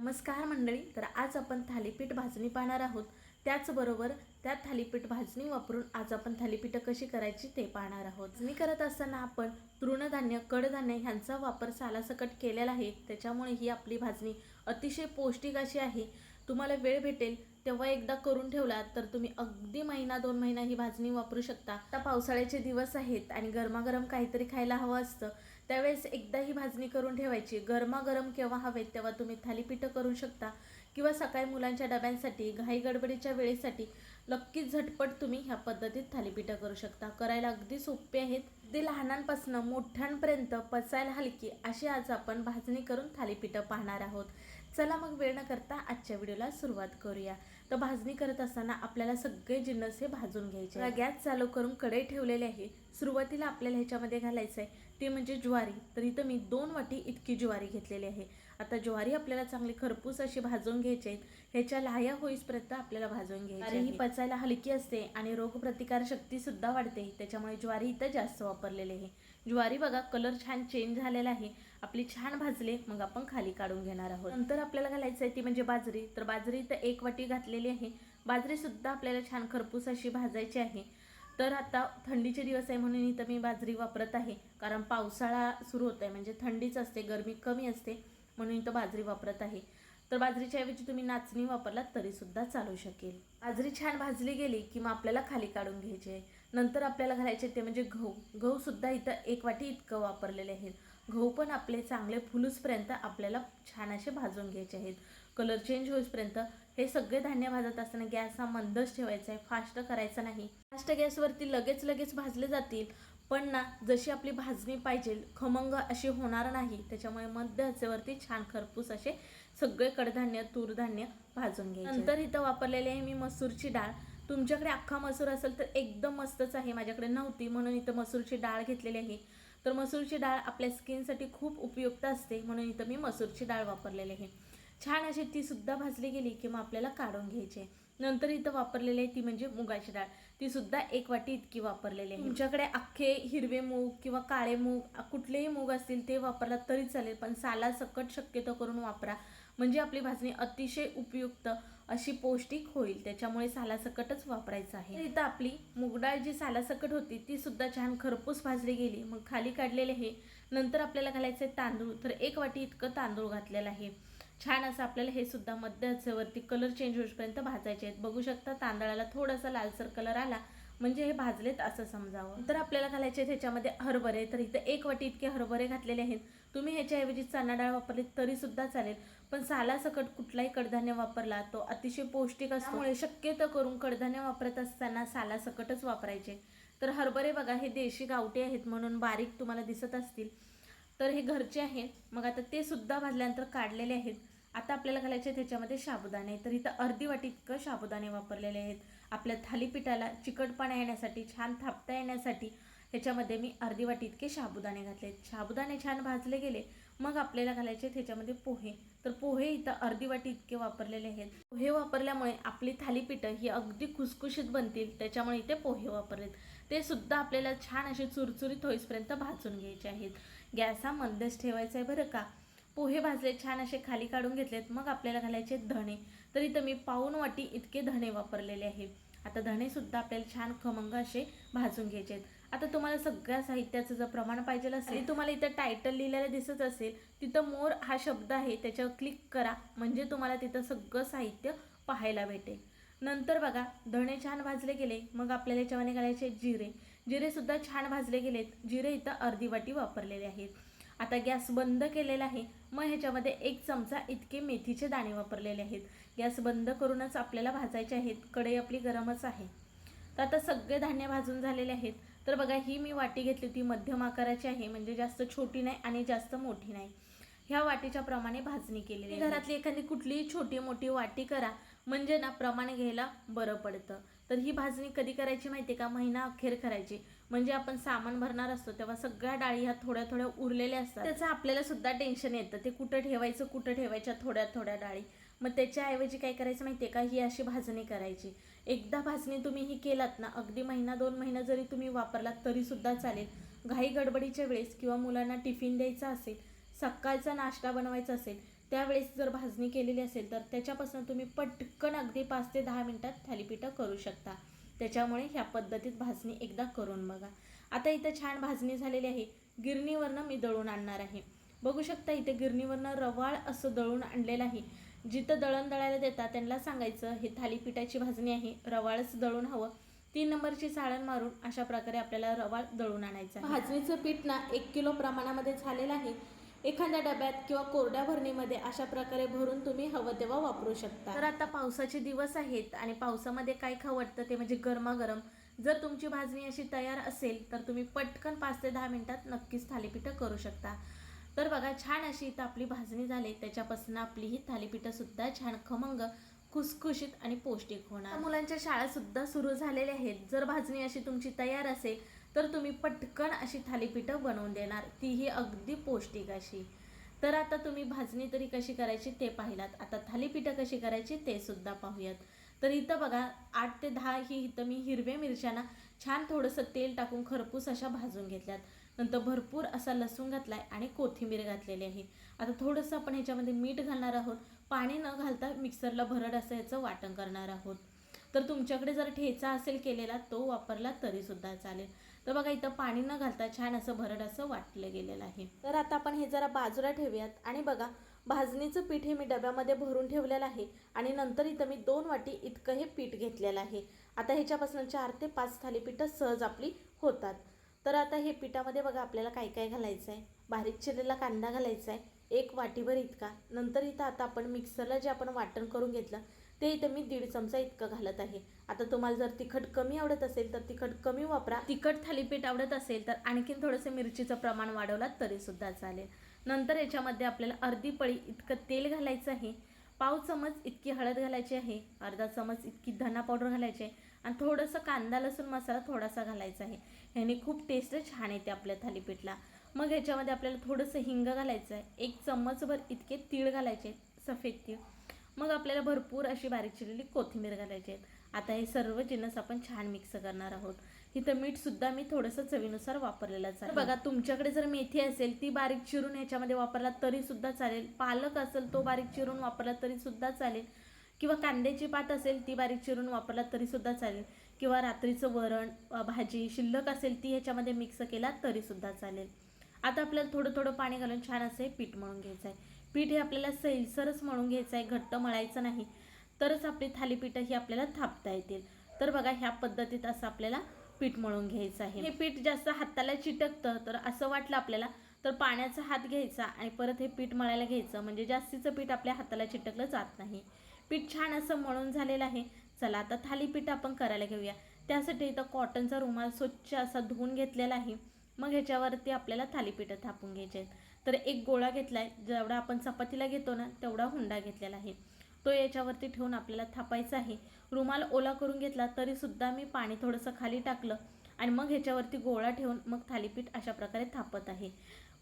नमस्कार मंडळी तर आज आपण थालीपीठ भाजणी पाहणार आहोत. त्याचबरोबर त्या थालीपीठ भाजणी वापरून आज आपण थालीपीठं कशी करायची ते पाहणार आहोत. भाजणी करत असताना आपण तृणधान्य कडधान्य ह्यांचा वापर सालासकट केलेला आहे. त्याच्यामुळे ही आपली भाजणी अतिशय पौष्टिक अशी आहे. तुम्हाला वेळ भेटेल तेव्हा एकदा करून ठेवलात तर तुम्ही अगदी महिना दोन महिना ही भाजणी वापरू शकता. आता पावसाळ्याचे दिवस आहेत आणि गरमागरम काहीतरी खायला हवं असतं त्यावेळेस एकदा ही भाजणी करून ठेवायची. गरमागरम केव्हा हवेत तेव्हा तुम्ही थालीपीठं करू शकता किंवा सकाळी मुलांच्या डब्यांसाठी घाई गडबडीच्या वेळेसाठी नक्कीच झटपट तुम्ही ह्या पद्धतीत थालीपीठं करू शकता. करायला अगदी सोपे आहेत. ते लहानांपासून मोठ्यांपर्यंत पचायला हलकी अशी आज आपण भाजणी करून थालीपीठं पाहणार आहोत. चला मग वेळ न करता आजच्या व्हिडिओला सुरुवात करूया. तर भाजणी करत असताना आपल्याला सगळे जिन्नस हे भाजून घ्यायचे गॅस चालू करून कढई ठेवलेली आहे. सुरुवातीला आपल्याला ह्याच्यामध्ये घालायचं आहे ते म्हणजे ज्वारी. तर इथं मी दोन वाटी इतकी ज्वारी घेतलेली आहे. आता ज्वारी आपल्याला चांगली खरपूस अशी भाजून घ्यायची ह्याच्या लाह्या होईसपर्यंत आपल्याला भाजून घ्यायची ही पचायला हलकी असते आणि रोगप्रतिकार शक्ती सुद्धा वाढते. त्याच्यामुळे ज्वारी इथं जास्त वापरलेली आहे. ज्वारी बघा कलर छान चेंज झालेला आहे. आपली छान भाजले मग आपण खाली काढून घेणार आहोत. नंतर आपल्याला घालायचं आहे ती म्हणजे बाजरी. तर बाजरी इथं एक वाटी घातलेली आहे. बाजरी सुद्धा आपल्याला छान खरपूस अशी भाजायची आहे. तर आता थंडीचे दिवस आहे म्हणून इथं मी बाजरी वापरत आहे. कारण पावसाळा सुरू होत आहे म्हणजे थंडीच असते गरमी कमी असते. म्हणून इथं बाजरी वापरत आहे. तर बाजरीच्या ऐवजी तुम्ही नाचणी वापरलात तरीसुद्धा चालू शकेल. बाजरी छान भाजली गेली की मग आपल्याला खाली काढून घ्यायची. आहे नंतर आपल्याला घालायचे ते म्हणजे गहू. गहूसुद्धा इथं एक वाटी इतकं वापरलेले आहेत. गहू पण आपले चांगले फुलूसपर्यंत आपल्याला छान असे भाजून घ्यायचे आहेत. कलर चेंज होईपर्यंत हे सगळे धान्य भाजत असताना गॅस हा मंदच ठेवायचा आहे. फास्ट करायचा नाही. फास्ट गॅसवरती लगेच लगेच भाजले जातील. पण ना जशी आपली भाजणी पाहिजे खमंग अशी होणार नाही. त्याच्यामुळे मध्य आचेवरती छान खरपूस असे सगळे कडधान्य तूरधान्य भाजून घ्यायचे. नंतर इथं वापरलेली आहे मी मसूरची डाळ. तुमच्याकडे अख्खा मसूर असेल तर एकदम मस्तच आहे. माझ्याकडे नव्हती म्हणून इथं मसूरची डाळ घेतलेली आहे. तर मसूरची डाळ आपल्या स्किनसाठी खूप उपयुक्त असते म्हणून इथं मी मसूरची डाळ वापरलेली आहे. छान अशी ती सुद्धा भाजली गेली की मग आपल्याला काढून घ्यायची. आहे नंतर इथं वापरलेली आहे ती म्हणजे मुगाची डाळ. ती सुद्धा एक वाटी इतकी वापरलेली आहे. तुमच्याकडे अख्खे हिरवे मूग किंवा काळे मूग कुठलेही मूग असतील ते वापरला तरी चालेल पण साला सकट शक्यतो करून वापरा. म्हणजे आपली भाजणी अतिशय उपयुक्त अशी पौष्टिक होईल. त्याच्यामुळे सालासकटच वापरायचं आहे. इथं आपली मुगडाळ जी सालासकट होती ती सुद्धा छान खरपूस भाजली गेली. मग खाली काढलेले आहे नंतर आपल्याला घालायचं आहे तांदूळ. तर एक वाटी इतकं तांदूळ घातलेलं आहे. छान असं आपल्याला हे सुद्धा मध्य आचेवरती कलर चेंज होईपर्यंत भाजायचे आहेत. बघू शकता तांदळाला थोडासा लालसर कलर आला म्हणजे हे भाजलेत असं समजावं. तर आपल्याला घालायचे आहेत ह्याच्यामध्ये हरभरे तर इथं एक वाटी इतके हरभरे घातलेले आहेत. तुम्ही ह्याच्याऐवजी चणा डाळ वापरली तरी सुद्धा चालेल. पण सालासकट कुठलाही कडधान्य वापरला तो अतिशय पौष्टिक असतो. त्यामुळे शक्यतो करून कडधान्य वापरत असताना सालासकटच वापरायचे. तर हरभरे बघा हे देशी गावठी आहेत म्हणून बारीक तुम्हाला दिसत असतील. तर हे घरचे आहेत. मग आता ते सुद्धा भाजल्यानंतर काढलेले आहेत. आता आपल्याला घालायचे त्याच्यामध्ये साबुदाणे. तर इथं अर्धी वाटी इतकं साबुदाणे वापरलेले आहेत. आपल्या थालीपीठाला चिकटपणा येण्यासाठी छान थापता येण्यासाठी ह्याच्यामध्ये मी अर्धी वाटी इतके साबुदाणे घातले साबुदाणे छान भाजले गेले मग आपल्याला घालायचे त्याच्यामध्ये पोहे. तर पोहे इथं अर्धी वाटी इतके वापरलेले आहेत. पोहे वापरल्यामुळे आपली थालीपीठं ही अगदी खुसखुशीत बनतील त्याच्यामुळे इथे पोहे वापरलेत. ते सुद्धा आपल्याला छान असे चुरचुरीत होईपर्यंत भाजून घ्यायचे आहेत. गॅस हा मंदच ठेवायचा आहे बरं का? पोहे भाजले छान असे खाली काढून घेतलेत. मग आपल्याला घालायचे धणे. तर इथं मी पाऊन वाटी इतके धणे वापरलेले आहे. आता धणेसुद्धा आपल्याला छान खमंग असे भाजून घ्यायचे आहेत. आता तुम्हाला सगळ्या साहित्याचं जर प्रमाण पाहिजे असेल तुम्हाला इथं टायटल लिहिलेलं दिसत असेल तिथं मोर हा शब्द आहे त्याच्यावर क्लिक करा. म्हणजे तुम्हाला तिथं सगळं साहित्य पाहायला भेटेल. नंतर बघा धणे छान भाजले गेले. मग आपल्याला याच्यामध्ये घालायचे जिरे. जिरे सुद्धा छान भाजले गेलेत. जिरे इथं अर्धी वाटी वापरलेले आहेत. आता गॅस बंद केलेला आहे. मग ह्याच्यामध्ये एक चमचा इतके मेथीचे दाणे वापरलेले आहेत. गॅस बंद करूनच आपल्याला भाजायचे आहेत. कढई आपली गरमच आहे. तर आता सगळे धान्य भाजून झालेले आहेत. तर बघा ही मी वाटी घेतली ती मध्यम आकाराची आहे. म्हणजे जास्त छोटी नाही आणि जास्त मोठी नाही. ह्या वाटीच्या प्रमाणे भाजणी केलेली घरातली एखादी कुठलीही छोटी मोठी वाटी करा. म्हणजे ना प्रमाण घ्यायला बरं पडतं. तर ही भाजणी कधी करायची माहिती आहे का? महिना अखेर करायची. म्हणजे आपण सामान भरणार असतो तेव्हा सगळ्या डाळी ह्या थोड्या थोड्या उरलेल्या असतात. त्याचं आपल्याला सुद्धा टेन्शन येतं. ते कुठं ठेवायचं कुठं ठेवायच्या थोड्या थोड्या डाळी. मग त्याच्याऐवजी काय करायचं माहिती आहे का? ही अशी भाजणी करायची. एकदा भाजणी तुम्ही ही केलात ना अगदी महिना दोन महिना जरी तुम्ही वापरलात तरीसुद्धा चालेल. घाई गडबडीच्या वेळेस किंवा मुलांना टिफिन द्यायचा असेल सकाळचा नाश्ता बनवायचा असेल त्यावेळेस जर भाजणी केलेली असेल तर त्याच्यापासून तुम्ही पटकन अगदी पाच ते दहा मिनिटात थालीपीठं करू शकता. त्याच्यामुळे ह्या पद्धतीत भाजणी एकदा करून बघा. आता इथं छान भाजणी झालेली आहे. गिरणीवरनं मी दळून आणणार आहे. बघू शकता इथे गिरणीवरनं रवाळ असं दळून आणलेलं आहे. जिथं दळण दळायला देतात त्यांना सांगायचं हे थालीपीठाची भाजणी आहे. रवाळच दळून हवं. तीन नंबरची साळण मारून अशा प्रकारे आपल्याला रवाळ दळून आणायचं भाजणीचं पीठ ना एक किलो प्रमाणामध्ये झालेलं आहे. एखाद्या डब्यात किंवा कोरड्या भरणीमध्ये अशा प्रकारे भरून तुम्ही हवं तेव्हा वापरू शकता. तर आता पावसाचे दिवस आहेत आणि पावसामध्ये काय वाटतं ते म्हणजे गरमागरम. जर तुमची भाजणी अशी तयार असेल तर तुम्ही पटकन पाच ते दहा मिनिटात नक्कीच थालीपीठं करू शकता. तर बघा छान अशी इथं आपली भाजणी झाली. त्याच्यापासून आपली ही थालीपीठं सुद्धा छान खमंग खुसखुशीत आणि पौष्टिक होणार. मुलांच्या शाळा सुद्धा सुरू झालेल्या आहेत. जर भाजणी अशी तुमची तयार असेल तर तुम्ही पटकन अशी थालीपीठं बनवून देणार. तीही अगदी पौष्टिक अशी. तर आता तुम्ही भाजणी तरी कशी करायची ते पाहिलात. आता थालीपीठं कशी करायची ते सुद्धा पाहूयात. तर इथं बघा आठ ते दहा ही इथं मी हिरव्या मिरच्यांना छान थोडंसं तेल टाकून खरपूस अशा भाजून घेतल्यात. नंतर भरपूर असा लसूण घातला आहे आणि कोथिंबीर घातलेली आहे. आता थोडंसं आपण ह्याच्यामध्ये मीठ घालणार आहोत. पाणी न घालता मिक्सरला भरड असं याचं वाटण करणार आहोत. तर तुमच्याकडे जर ठेचा असेल केलेला तो वापरला तरीसुद्धा चालेल. तर बघा इथं पाणी न घालता छान असं भरड असं वाटलं गेलेलं आहे. तर आता आपण हे जरा बाजूला ठेवूयात. आणि बघा भाजणीचं पीठ हे मी डब्यामध्ये भरून ठेवलेलं आहे. आणि नंतर इथं मी दोन वाटी इतकं हे पीठ घेतलेलं आहे. आता ह्याच्यापासून चार ते पाच थालीपीठं सहज आपली होतात. तर आता हे पिठामध्ये बघा आपल्याला काय काय घालायचं आहे बारीक चिरलेला कांदा घालायचा आहे एक वाटीभर इतका. नंतर इथं आता आपण मिक्सरला जे आपण वाटण करून घेतलं ते इथं मी दीड चमचा इतकं घालत आहे. आता तुम्हाला जर तिखट कमी आवडत असेल तर तिखट कमी वापरा. तिखट थालीपीठ आवडत असेल तर आणखीन थोडंसं मिरचीचं प्रमाण वाढवलात तरी सुद्धा चालेल. नंतर याच्यामध्ये आपल्याला अर्धी पळी इतकं तेल घालायचं आहे. पाव चमच इतकी हळद घालायची आहे. अर्धा चमच इतकी धना पावडर घालायची आहे. आणि थोडंसं कांदा लसूण मसाला थोडासा घालायचा आहे. ह्याने खूप टेस्ट छान येते आपल्या थालीपीठला. मग ह्याच्यामध्ये आपल्याला थोडंसं हिंग घालायचं आहे. एक चम्मचभर इतके तीळ घालायचे सफेद तीळ. मग आपल्याला भरपूर अशी बारीक चिरलेली कोथिंबीर घालायची आहेत. आता हे सर्व जिन्नस आपण छान मिक्स करणार आहोत. इथं मीठ सुद्धा मी थोडंसं चवीनुसार वापरलेलं चालेल. बघा तुमच्याकडे जर मेथी असेल ती बारीक चिरून ह्याच्यामध्ये वापरला तरी सुद्धा चालेल. पालक असेल तो बारीक चिरून वापरला तरी सुद्धा चालेल. किंवा कांद्याची पात असेल ती बारीक चिरून वापरला तरी सुद्धा चालेल. किंवा रात्रीचं वरण भाजी शिल्लक असेल ती ह्याच्यामध्ये मिक्स केला तरी सुद्धा चालेल. आता आपल्याला थोडं थोडं पाणी घालून छान असं पीठ मळून घ्यायचं आहे पीठ हे आपल्याला सैलसरच मळून घ्यायचं आहे घट्ट मळायचं नाही. तरच आपली थालीपीठं ही आपल्याला थापता येतील. तर बघा ह्या पद्धतीत असं आपल्याला पीठ मळून घ्यायचं आहे. हे पीठ जास्त हाताला चिटकतं तर असं वाटलं आपल्याला तर पाण्याचा हात घ्यायचा आणि परत हे पीठ मळायला घ्यायचं. म्हणजे जास्तीचं पीठ आपल्या हाताला चिटकलं जात नाही. पीठ छान असं मळून झालेलं आहे. चला आता थालीपीठ आपण करायला घेऊया. त्यासाठी इथं कॉटनचा रुमाल स्वच्छ असा धुवून घेतलेला आहे. मग ह्याच्यावरती आपल्याला थालीपीठं थापून घ्यायचे आहेत. तर एक गोळा घेतला आहे जेवढा आपण चपातीला घेतो ना तेवढा हुंडा घेतलेला आहे. तो याच्यावरती ठेवून आपल्याला थापायचा आहे. रुमाल ओला करून घेतला तरीसुद्धा मी पाणी थोडंसं खाली टाकलं आणि मग ह्याच्यावरती गोळा ठेवून मग थालीपीठ अशा प्रकारे थापत आहे.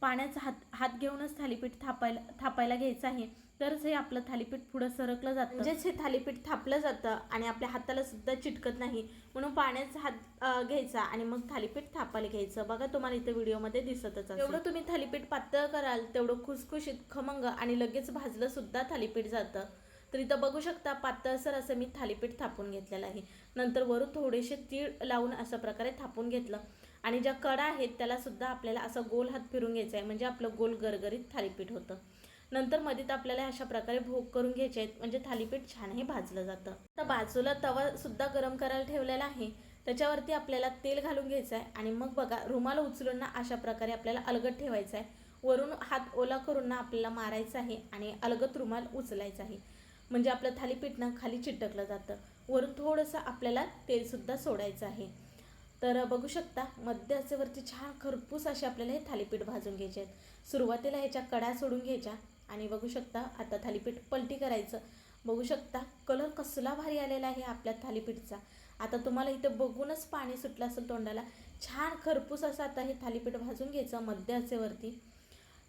पाण्याचा हात हात घेऊनच थालीपीठ थापायला थापायला घ्यायचं आहे. तरच हे आपलं थालीपीठ पुढं सरकलं जातं. म्हणजेच हे थालीपीठ थापलं जातं आणि आपल्या हाताला सुद्धा चिटकत नाही. म्हणून पाण्याचा हात घ्यायचा आणि मग थालीपीठ थापायला घ्यायचं. बघा तुम्हाला इथे व्हिडिओमध्ये दिसतच. एवढं तुम्ही थालीपीठ पातळ कराल तेवढं खुसखुशीत खमंग आणि लगेच भाजलं सुद्धा थालीपीठ जातं. तर इथं बघू शकता पातळसर असं मी थालीपीठ थापून घेतलेलं आहे. नंतर वरून थोडेसे तीळ लावून अशा प्रकारे थापून घेतलं. आणि ज्या कडा आहेत त्याला सुद्धा आपल्याला असं गोल हात फिरून घ्यायचा आहे. म्हणजे आपलं गोल गरगरीत थालीपीठ होतं. नंतर मध्ये आपल्याला अशा प्रकारे भोग करून घ्यायचे आहेत. म्हणजे थालीपीठ छानही भाजलं जातं. आता बाजूला तवा सुद्धा गरम करायला ठेवलेला आहे. त्याच्यावरती आपल्याला तेल घालून घ्यायचं आहे. आणि मग बघा रुमाल उचलून ना अशा प्रकारे आपल्याला अलगद ठेवायचा आहे. वरून हात ओला करून ना आपल्याला मारायचा आहे आणि अलगद रुमाल उचलायचा आहे. म्हणजे आपलं थालीपीठ ना खाली चिटकलं जातं. वरून थोडंसं आपल्याला तेलसुद्धा सोडायचं आहे. तर बघू शकता मध्याचेवरती छान खरपूस असे आपल्याला हे थालीपीठ भाजून घ्यायचे आहेत. सुरुवातीला ह्याच्या कडा सोडून घ्यायच्या. आणि बघू शकता आता थालीपीठ पलटी करायचं. बघू शकता कलर कसला भारी आलेला आहे आपल्या थालीपीठचा. आता तुम्हाला इथं बघूनच पाणी सुटलं असेल तोंडाला. छान खरपूस असं आता हे थालीपीठ भाजून घ्यायचं मध्याचेवरती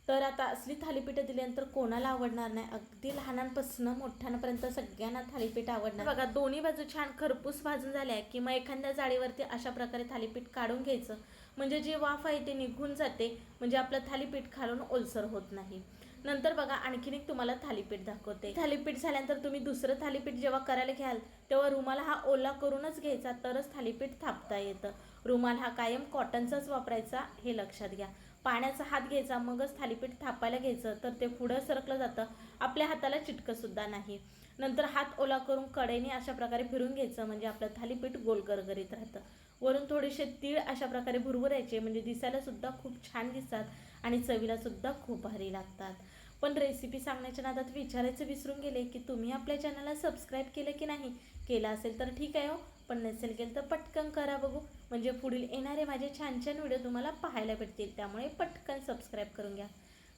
तर आता असली थालीपीठं दिल्यानंतर कोणाला आवडणार नाही? अगदी लहानांपासून मोठ्यांपर्यंत सगळ्यांना थालीपीठ आवडणार. बघा दोन्ही बाजू छान खरपूस भाजून झाल्या की मग एखाद्या जाळीवरती अशा प्रकारे थालीपीठ काढून घ्यायचं. म्हणजे जी वाफ आहे ते निघून जाते. म्हणजे आपलं थालीपीठ खालून ओलसर होत नाही. नंतर बघा आणखीन एक तुम्हाला थालीपीठ दाखवते. थालीपीठ झाल्यानंतर तुम्ही दुसरं थालीपीठ जेव्हा करायला घ्याल तेव्हा रुमाल हा ओला करूनच घ्यायचा तरच थालीपीठ थापता येतं. रुमाल हा कायम कॉटनचाच वापरायचा हे लक्षात घ्या. पाण्याचा हात घ्यायचा मगच थालीपीठ थापायला घ्यायचं तर ते पुढं सरकलं जातं. आपल्या हाताला चिटकंसुद्धा नाही. नंतर हात ओला करून कडेने अशा प्रकारे फिरून घ्यायचं म्हणजे आपलं थालीपीठ गोल करगरीत राहतं. वरून थोडेसे तीळ अशा प्रकारे भुरभुरायचे म्हणजे दिसायला सुद्धा खूप छान दिसतात आणि चवीला सुद्धा खूप भारी लागतात. पण रेसिपी सांगण्याच्या नादात विचारायचं विसरून गेले की तुम्ही आपल्या चॅनलला सबस्क्राईब केलं की नाही? केलं असेल तर ठीक आहे हो. पण नसेल केलं तर पटकन करा बघू. म्हणजे पुढील येणारे माझे छान छान व्हिडिओ तुम्हाला पाहायला भेटतील. त्यामुळे पटकन सबस्क्राईब करून घ्या.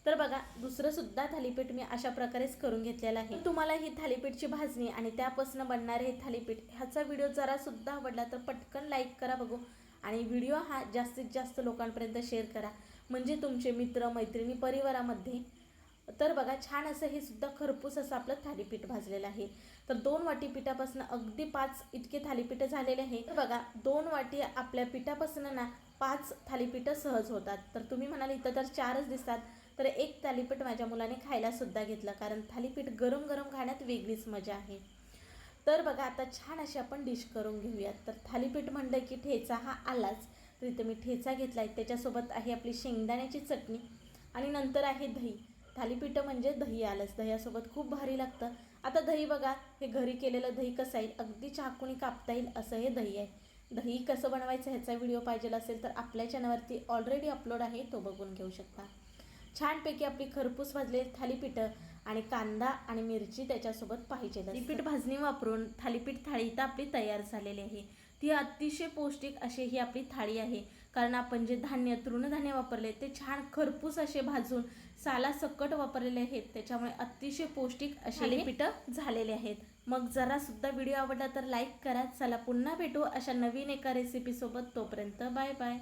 तर बघा दुसरं सुद्धा थालीपीठ मी अशा प्रकारेच करून घेतलेलं आहे. तुम्हाला ही थालीपीठची भाजणी आणि त्यापासून बनणारे हे थालीपीठ ह्याचा व्हिडिओ जरा सुद्धा आवडला तर पटकन लाईक करा बघू. आणि व्हिडिओ हा जास्तीत जास्त लोकांपर्यंत शेअर करा. म्हणजे तुमचे मित्र मैत्रिणी परिवारामध्ये. तर बघा छान असं हे सुद्धा खरपूस असं आपलं थालीपीठ भाजलेलं आहे. तर दोन वाटी पिठापासून अगदी पाच इतके थालीपीठ झालेले आहे. तर बघा दोन वाटी आपल्या पिठापासून ना पाच थालीपीठं सहज होतात. तर तुम्ही म्हणाल इथं तर चारच दिसतात. तर एक थालीपीठ माझ्या मुलाने खायला सुद्धा घेतलं कारण थालीपीठ गरम गरम खाण्यात वेगळीच मजा आहे. तर बघा आता छान अशी आपण डिश करून घेऊयात. तर थालीपीठ म्हणलं की ठेचा हा आलाच. तर इथं मी ठेचा घेतला आहे त्याच्यासोबत आहे आपली शेंगदाण्याची चटणी आणि नंतर आहे दही. थालीपीठं म्हणजे दही आलंच. दह्यासोबत खूप भारी लागतं. आता दही बघा हे घरी केलेलं दही कसं येईल अगदी चाकूनी कापता येईल असं हे दही आहे. दही कसं बनवायचं ह्याचा व्हिडिओ पाहिजे असेल तर आपल्या चॅनलवरती ऑलरेडी अपलोड आहे तो बघून घेऊ शकता. छानपैकी आपली खरपूस भाजलेली थालीपीठं आणि कांदा आणि मिरची त्याच्यासोबत पाहिजे थालीपीठ भाजणी वापरून थालीपीठ थाळी तर आपली तयार झालेली आहे. ती अतिशय पौष्टिक अशी ही आपली थाळी आहे. कारण आपण जे धान्य तृणधान्य वापरले ते छान खरपूस असे भाजून साला सकट वापरलेले आहेत. त्याच्यामुळे अतिशय पौष्टिक असे थालीपीठं झालेले आहेत. मग जरा सुद्धा व्हिडिओ आवडला तर लाईक करा. चला पुन्हा भेटू अशा नवीन एका रेसिपीसोबत तोपर्यंत बाय बाय.